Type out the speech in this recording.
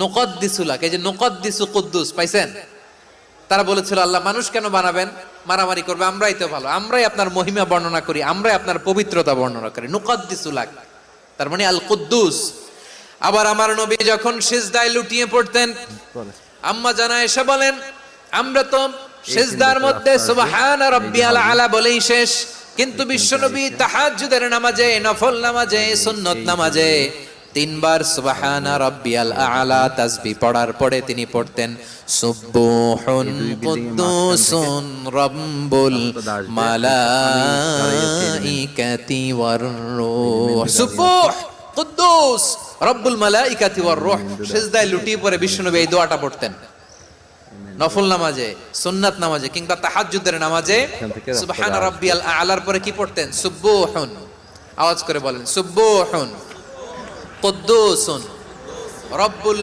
নুকদ্দিসুলাক এই যে নুকদ্দিসু কুদ্দুস, পাইছেন? তারা বলেছিল, আল্লাহ মানুষ কেন বানাবেন? মারামারি করবে, আমরাই তো ভালো। আমরাই আপনার মহিমা বর্ণনা করি, আমরাই আপনার পবিত্রতা বর্ণনা করি। নুকদ্দিসুলাক তার মানে আল কুদ্দুস। আবার আমার নবী যখন সিজদায় লুটিয়ে পড়তেন, আম্মা জানা এসে বলেন, আমরা তো সিজদার মধ্যে সুবহান রাব্বিয়াল আলা বলেই শেষ। কিন্তু বিশ্বনবী তাহাজ্জুদের নামাজে, নফল নামাজে, সুন্নত নামাজে তিনবার সুবহানা রাব্বিয়াল আলা তাসবিহ পড়ার পরে তিনি পড়তেন সুবহুন কুদ্দুসুন রাব্বুল মালাইকাতি ওয়ার রূহ। সুবহ কুদ্দুস রব্বুল মালাইকাতি ওয়ার রূহ। সিজদায় লুটিয়ে পড়ে এই দোয়াটা পড়তেন। নফল নামাজে সুন্নাত নামাজে কিংবা তাহাজ্জুদের নামাজে সুবহান রাব্বিয়াল আলার পরে কি পড়তেন? সুবহুন। আওয়াজ করে বলেন সুবহুন। কুদ্দুসুন। রব্বুল